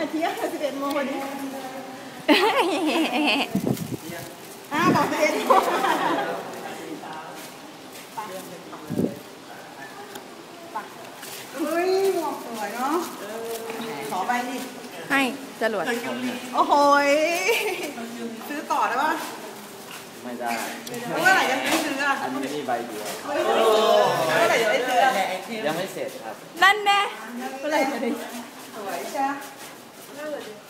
อาทิตย์สิบเอ็ดโมงพอดีอ้าวบอกสิบเอ็ดโมงเฮ้ยหมวกสวยเนาะขอไปดิให้จรวดโอ้โหยซื้อต่อได้ปะไม่ได้เมื่อไหร่จะได้ซื้ออะอันนี้นี่ใบเดียวเมื่อไหร่จะได้ซื้ออะยังไม่เสร็จครับ นั่นแน่เมื่อไหร่จะได้สวยใช่ไหม สวัส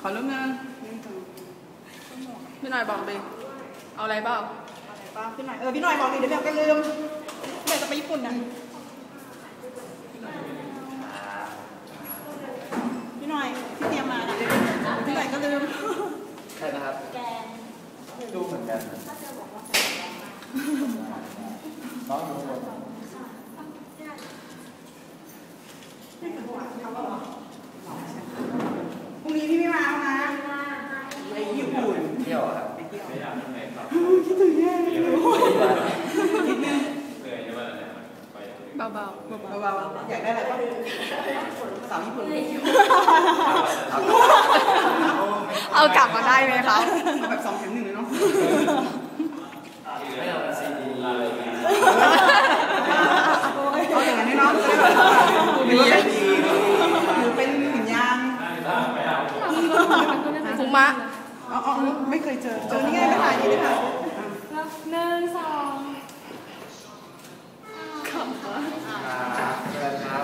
ขอรูปนึงพี่หน่อยบอกดิเอาอะไรเปล่าป้าพี่หน่อย เออ พี่หน่อยบอกดิเดี๋ยวแมวก็ลืมแม่จะไปญี่ปุ่นน่ะพี่หน่อยพี่เตรียมมาน่ะพี่หน่อยก็ลืม ใช่นะครับดูเหมือนกันน้องอยู่ข้างบนพรุ่งนี้พี่ไม่มาแล้วนะไปญี่ปุ่น เที่ยวอะ ครับคิดถึงแย่เลยคิดนึงเบาเบาๆอยากได้อะไรก็สาวญี่ปุ่นๆเอากลับมาได้ไหมคะเอาแบบสองแถมหนึ่งเลยเนาะ ไม่เอาเป็นซีดี เอาอย่างนั้นเนาะหรือว่าเป็นหรือเป็นหุ่นยาง คุมะ อ๋ออ๋อ ไม่เคยเจอ เจอนี่ไงไม่ถ่ายนี่เลยค่ะหนึ่งสองครับเชิญครับ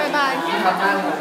บ๊ายบาย ทำหน้าเหมือน